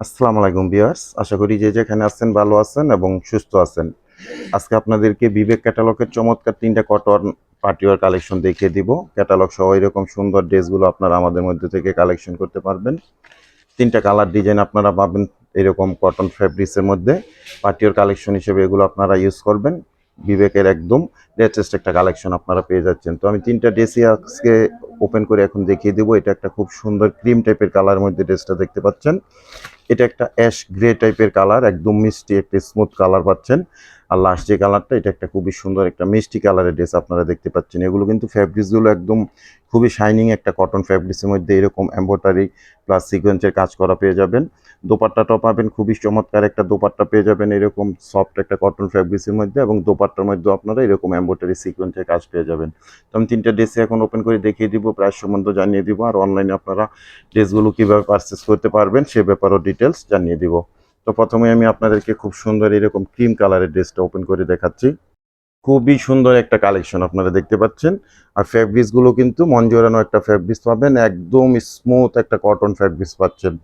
আসসালামু আলাইকুম বিয়ার্স আশা করি যে যেখানে আছেন ভালো আছেন এবং সুস্থ আছেন। আজকে আপনাদেরকে বিবেক ক্যাটালগের চমৎকার তিনটা কটন পার্টিওয়ার কালেকশন দেখিয়ে দিব। ক্যাটালগ সহ এরকম সুন্দর ড্রেসগুলো আপনারা আমাদের মধ্যে থেকে কালেকশন করতে পারবেন। তিনটা কালার ডিজাইন আপনারা পাবেন এরকম কটন ফ্যাব্রিক্সের মধ্যে। পার্টিওর কালেকশন হিসেবে এগুলো আপনারা ইউজ করবেন। বিবেকের একদম লেটেস্ট একটা কালেকশন আপনারা পেয়ে যাচ্ছেন। তো আমি তিনটা ড্রেসই আজকে ওপেন করে এখন দেখিয়ে দেবো। এটা একটা খুব সুন্দর ক্রিম টাইপের কালার মধ্যে ড্রেসটা দেখতে পাচ্ছেন। এটা একটা অ্যাশ গ্রে টাইপের কালার একদম মিষ্টি, একটা স্মুথ কালার পাচ্ছেন। আর লাস্ট যে কালারটা এটা একটা খুবই সুন্দর একটা মিষ্টি কালারের ড্রেস আপনারা দেখতে পাচ্ছেন। এগুলো কিন্তু ফ্যাব্রিক্সগুলো একদম খুবই শাইনিং একটা কটন ফ্যাব্রিক্সের মধ্যে এরকম এম্ব্রয়ডারি প্লাস সিকোয়েন্সের কাজ করা পেয়ে যাবেন। দোপাট্টাটাও পাবেন, খুবই চমৎকার একটা দোপাট্টা পেয়ে যাবেন এরকম সফট একটা কটন ফ্যাব্রিক্সের মধ্যে এবং দোপাট্টার মধ্যে আপনারা এরকম এম্ব্রয়ডারি সিকোয়েন্সের কাজ পেয়ে যাবেন। তো আমি তিনটা ড্রেসে এখন ওপেন করে দেখিয়ে দিব প্রাইস সম্বন্ধে জানিয়ে দিব। আর অনলাইনে আপনারা ড্রেসগুলো কীভাবে পারচেস করতে পারবেন সে ব্যাপারেও ডিটেলস জানিয়ে দিব। তো প্রথমে আমি আপনাদেরকে খুব সুন্দর এরকম ক্রিম কালারের ড্রেসটা ওপেন করে দেখাচ্ছি। খুবই সুন্দর একটা কালেকশন আপনারা দেখতে পাচ্ছেন। আর ফ্যাব্রিক্সগুলো কিন্তু মন জোরানো একটা ফ্যাব্রিক্স পাবেন, একদম স্মুথ একটা কটন ফ্যাব্রিক্স পাচ্ছেন।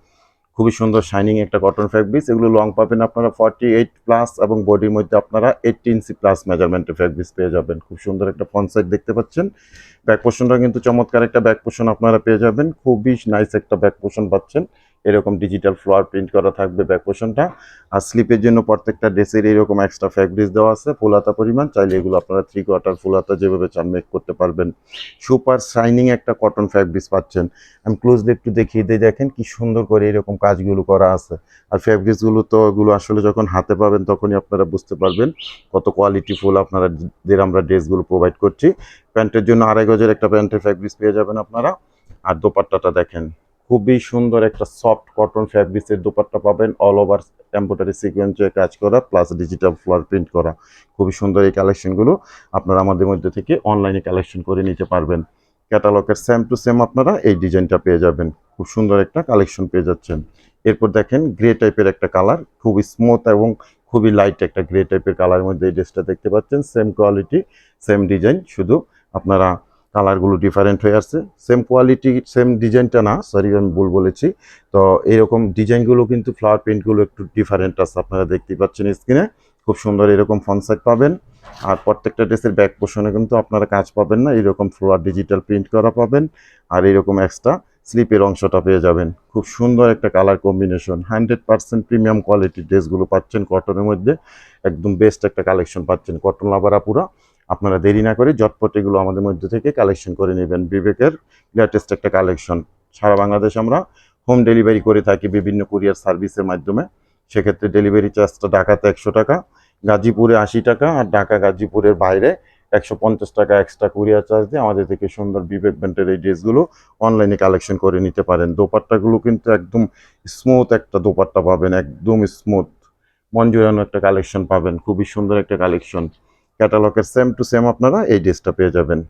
খুবই সুন্দর শাইনিং একটা কটন ফ্যাব্রিক্স এগুলো লং পাবেন আপনারা ফর্টি এইট প্লাস এবং বডির মধ্যে আপনারা এইটটি ইঞ্চি প্লাস মেজারমেন্টের ফ্যাব্রিক্স পেয়ে যাবেন। খুব সুন্দর একটা ফ্রন্ট সাইড দেখতে পাচ্ছেন। ব্যাক পোর্শনটা কিন্তু চমৎকার একটা ব্যাক পোর্শন আপনারা পেয়ে যাবেন। খুবই নাইস একটা ব্যাক পোর্শন পাচ্ছেন। এরকম ডিজিটাল ফ্লোয়ার প্রিন্ট করা থাকবে ব্যাক পোর্শনটা আর স্লিপের জন্য প্রত্যেকটা ড্রেসের এরকম এক্সট্রা ফ্যাব্রিক্স দেওয়া আছে ফুলাতা পরিমাণ। চাইলে এগুলো আপনারা থ্রি কোয়ার্টার ফুলাতা যেভাবে চান মেক করতে পারবেন। সুপার শাইনিং একটা কটন ফ্যাব্রিক্স পাচ্ছেন। আমি ক্লোজলি একটু দেখিয়ে দিয়ে দেখেন কি সুন্দর করে এরকম কাজগুলো করা আছে। আর ফ্যাব্রিক্সগুলো তো এগুলো আসলে যখন হাতে পাবেন তখনই আপনারা বুঝতে পারবেন কত কোয়ালিটি ফুল আপনারা দের আমরা ড্রেসগুলো প্রোভাইড করছি। প্যান্টের জন্য আড়াই গজের একটা প্যান্টের ফ্যাব্রিক্স পেয়ে যাবেন আপনারা। আর দোপাট্টাটা দেখেন। খুবই সুন্দর একটা সফট কটন ফ্যাব্রিক্সের দোপাট্টা পাবেন অল ওভার এম্ব্রয়ডারি সিকোয়েন্সে কাজ করা প্লাস ডিজিটাল ফ্লোয়ার প্রিন্ট করা। খুবই সুন্দর এই কালেকশনগুলো আপনারা আমাদের মধ্যে থেকে অনলাইনে কালেকশন করে নিতে পারবেন। ক্যাটালগের সেম টু সেম আপনারা এই ডিজাইনটা পেয়ে যাবেন। খুব সুন্দর একটা কালেকশন পেয়ে যাচ্ছেন। এরপর দেখেন গ্রে টাইপের একটা কালার খুবই স্মুথ এবং খুবই লাইট একটা গ্রে টাইপের কালারের মধ্যে এই ড্রেসটা দেখতে পাচ্ছেন। সেম কোয়ালিটি সেম ডিজাইন শুধু আপনারা কালারগুলো ডিফারেন্ট হয়ে আসছে। সেম কোয়ালিটি সেম ডিজাইনটা না সরি আমি ভুল বলেছি। তো এরকম ডিজাইনগুলো কিন্তু ফ্লাওয়ার প্রিন্টগুলো একটু ডিফারেন্ট আছে, আপনারা দেখতেই পাচ্ছেন স্ক্রিনে খুব সুন্দর এরকম ফনসাইট পাবেন। আর প্রত্যেকটা ড্রেসের ব্যাক পোর্শনে কিন্তু আপনারা কাজ পাবেন না, এরকম ফ্লোয়ার ডিজিটাল প্রিন্ট করা পাবেন। আর এরকম এক্সট্রা স্লিপের অংশটা পেয়ে যাবেন। খুব সুন্দর একটা colour combination hundred percent premium কোয়ালিটির ড্রেসগুলো পাচ্ছেন কটনের মধ্যে। একদম বেস্ট একটা কালেকশন পাচ্ছেন কটন লাভারা পুরা। আপনারা দেরি না করে জটপট এগুলো আমাদের মধ্যে থেকে কালেকশন করে নেবেন। বিবেকের লেটেস্ট একটা কালেকশন সারা বাংলাদেশ আমরা হোম ডেলিভারি করে থাকি বিভিন্ন কুরিয়ার সার্ভিসের মাধ্যমে। সেক্ষেত্রে ডেলিভারি চার্জটা ঢাকাতে একশো টাকা, গাজীপুরে আশি টাকা আর ঢাকা গাজীপুরের বাইরে একশো পঞ্চাশ টাকা এক্সট্রা কুরিয়ার চার্জ দিয়ে আমাদের থেকে সুন্দর বিবেক ব্যান্ডের এই ড্রেসগুলো অনলাইনে কালেকশন করে নিতে পারেন। দোপাট্টাগুলো কিন্তু একদম স্মুথ একটা দোপাট্টা পাবেন, একদম স্মুথ মন একটা কালেকশন পাবেন, খুবই সুন্দর একটা কালেকশন ক্যাটালগের সেম টু সেম আপনারা এই ড্রেসটা পেয়ে যাবেন।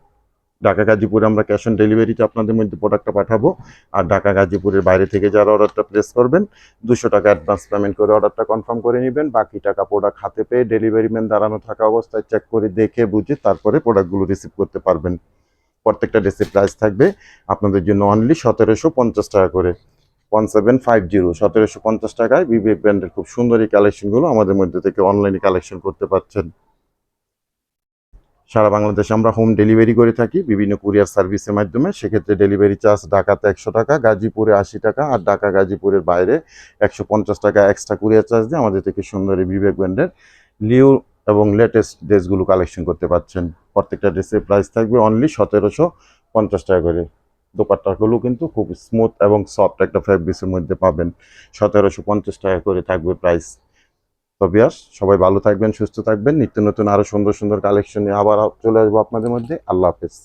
ঢাকা গাজীপুরে আমরা ক্যাশ অন ডেলিভারিতে আপনাদের মধ্যে প্রোডাক্টটা পাঠাবো। আর ঢাকা গাজীপুরের বাইরে থেকে যারা অর্ডারটা প্লেস করবেন, দুশো টাকা অ্যাডভান্স পেমেন্ট করে অর্ডারটা কনফার্ম করে নেবেন। বাকি টাকা প্রোডাক্ট হাতে পেয়ে ডেলিভারি ম্যান দাঁড়ানো থাকা অবস্থায় চেক করে দেখে বুঝে তারপরে প্রোডাক্টগুলো রিসিভ করতে পারবেন। প্রত্যেকটা ড্রেসের প্রাইস থাকবে আপনাদের জন্য অনলি সতেরোশো পঞ্চাশ টাকা করে। ওয়ান সেভেন ফাইভ জিরো সতেরোশো পঞ্চাশ টাকায় বিবেক ব্র্যান্ডের খুব সুন্দর এই কালেকশনগুলো আমাদের মধ্যে থেকে অনলাইনে কালেকশন করতে পারছেন। সারা বাংলাদেশে আমরা হোম ডেলিভারি করে থাকি, বিভিন্ন কুরিয়ার সার্ভিসের মাধ্যমে। সেক্ষেত্রে ডেলিভারি চার্জ ঢাকাতে একশো টাকা, গাজীপুরে আশি টাকা আর ঢাকা গাজীপুরের বাইরে একশো পঞ্চাশ টাকা এক্সট্রা কুরিয়ার চার্জ দিয়ে আমাদের থেকে সুন্দর বিবেক ব্র্যান্ডের লিও এবং লেটেস্ট ড্রেসগুলো কালেকশন করতে পারছেন। প্রত্যেকটা ড্রেসের প্রাইস থাকবে অনলি সতেরোশো পঞ্চাশ টাকা করে। দোপাট্টাগুলো কিন্তু খুব স্মুথ এবং সফট একটা ফ্যাব্রিক্সের মধ্যে পাবেন। সতেরোশো পঞ্চাশ টাকা করে থাকবে প্রাইস তো বিয়াস সবাই ভালো থাকবেন, সুস্থ থাকবেন। নিত্য নতুন আরও সুন্দর সুন্দর কালেকশন নিয়ে আবার চলে আসব আপনাদের মধ্যে। আল্লাহ হাফেজ।